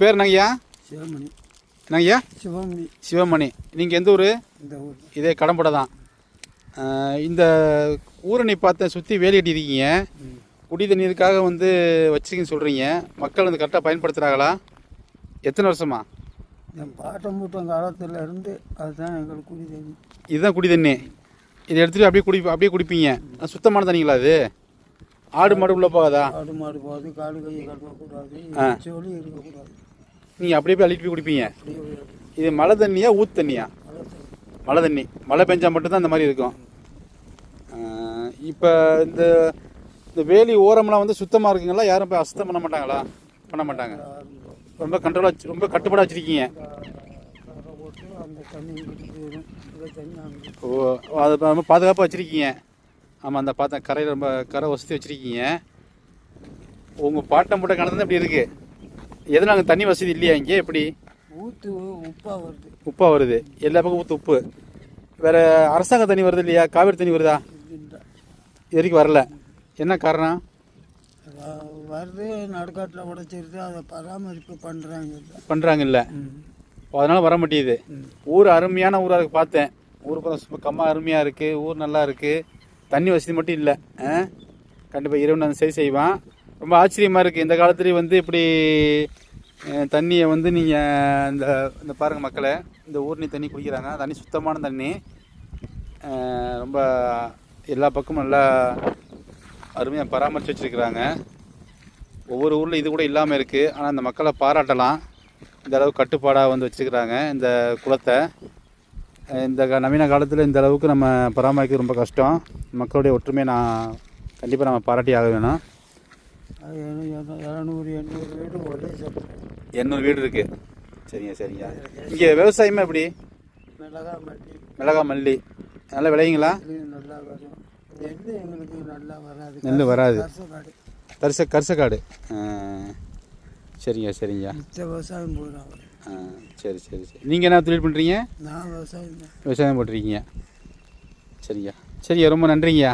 பேர் என்னங்கய்யா? சிவமணி. என்னங்கய்யா? சிவமணி. சிவமணி. நீங்கள் எந்த ஊர்? இந்த ஊர். இதே கடம்படை தான். இந்த ஊரணி பார்த்த சுற்றி வேலி கட்டியிருக்கீங்க குடி தண்ணீருக்காக வந்து வச்சிருக்கீங்கன்னு சொல்கிறீங்க மக்கள் வந்து கரெக்டாக பயன்படுத்துகிறாங்களா எத்தனை வருஷமா? என் பாட்டம் மூட்டம் காலத்துல இருந்து அதுதான் எங்களுக்கு குடி தண்ணி. இதுதான் குடி தண்ணி. இதை எடுத்துகிட்டு அப்படியே குடி அப்படியே குடிப்பீங்க. சுத்தமான தண்ணிங்களா அது ஆடு மாடு உள்ளே போகாதா ஆடு மாடு போகாது காடு கையை கழுவக்கூடாது ஆ. இருக்கக்கூடாது நீங்கள் அப்படியே போய் அள்ளிட்டு போய் குடிப்பீங்க அப்படியே விளையாடு. இது மழை தண்ணியா ஊத்து தண்ணியா மழை தண்ணி. மழை தண்ணி மழை பெஞ்சா மட்டும்தான் இந்த மாதிரி இருக்கும் இப்போ இந்த இந்த வேலி ஓரம்லாம் வந்து சுத்தமாக இருக்குங்களா யாரும் போய் அசுத்தம் பண்ண மாட்டாங்களா பண்ண மாட்டாங்க ரொம்ப கண்ட்ரோலாக ரொம்ப கட்டுப்பாடாக வச்சுருக்கீங்க கரை போட்டு அந்த தண்ணி இங்கிட்டு போயிடும் இந்த தண்ணி அங்கே ஓ அதை ரொம்ப பாதுகாப்பாக வச்சுருக்கீங்க ஆமாம் அந்த பார்த்தேன் கரையில் ரொம்ப கரை வசதி வச்சுருக்கீங்க. உங்கள் பாட்டம் போட்ட கிணத்து தான் இப்படி இருக்குது எதனால அங்கே தண்ணி வசதி இல்லையா இங்கே? எப்படி? ஊற்று உப்பாக வருது. உப்பாக வருது. எல்லா பக்கம் ஊற்று உப்பு. வேறு அரசாங்க தண்ணி வருது இல்லையா? காவேரி தண்ணி வருதா? இது வரைக்கும் வரல. என்ன காரணம்? வருது நடுக்காட்டில் உடைச்சிருது. அதை பராமரிப்பு பண்ணுறாங்க பண்ணுறாங்க இல்லை அதனால் வர மாட்டேங்குது. ஊர் அருமையான ஊராக இருக்கு பார்த்தேன். ஊர் பக்கம் கம்மா அருமையாக இருக்குது ஊர் நல்லா இருக்குது தண்ணி வசதி மட்டும் இல்லை. கண்டிப்பாக இறைவன் அந்த சரி செய்வான். ரொம்ப ஆச்சரியமாக இருக்குது இந்த காலத்துலேயும் வந்து இப்படி தண்ணியை வந்து நீங்கள் இந்த இந்த பாருங்கள் மக்களை இந்த ஊர்னி தண்ணி குடிக்கிறாங்க. தண்ணி சுத்தமான தண்ணி. ரொம்ப எல்லா பக்கமும் நல்லா அருமையாக பராமரித்து வச்சுருக்கிறாங்க. ஒவ்வொரு ஊரில் இது கூட இல்லாமல் இருக்குது ஆனால் இந்த மக்களை பாராட்டலாம். இந்த அளவு கட்டுப்பாடாக வந்து வச்சுருக்கிறாங்க. இந்த குளத்தை. இந்த க- நவீன காலத்தில் இந்த அளவுக்கு நம்ம பராமரிக்கிறது ரொம்ப கஷ்டம். மக்களுடைய ஒற்றுமையை நான் கண்டிப்பாக நம்ம பாராட்டி ஆக வேணும். எண்ணூறு வீடு ஒரே சட்டம் எண்ணூறு வீடு இருக்குது சரிங்க சரிங்க. இங்கே விவசாயமே எப்படி? மிளகா மல்லி மிளகா மல்லி நல்லா விளையுங்களா? நல்லா வரும் நெல் எங்களுக்கு நல்லா வராது. நெல் வராது கரிசக்காடு கரிச கரிசக்காடு. அஹ் சரிங்க சரிங்க. மிச்ச விவசாயம் அஹ் சரி சரி சரி. நீங்கள் என்ன தொழில் பண்ணுறீங்க நான் விவசாயம் தான் விவசாயம் போட்டிருக்கீங்க. சரிங்க சரிங்க ரொம்ப நன்றிங்கய்யா.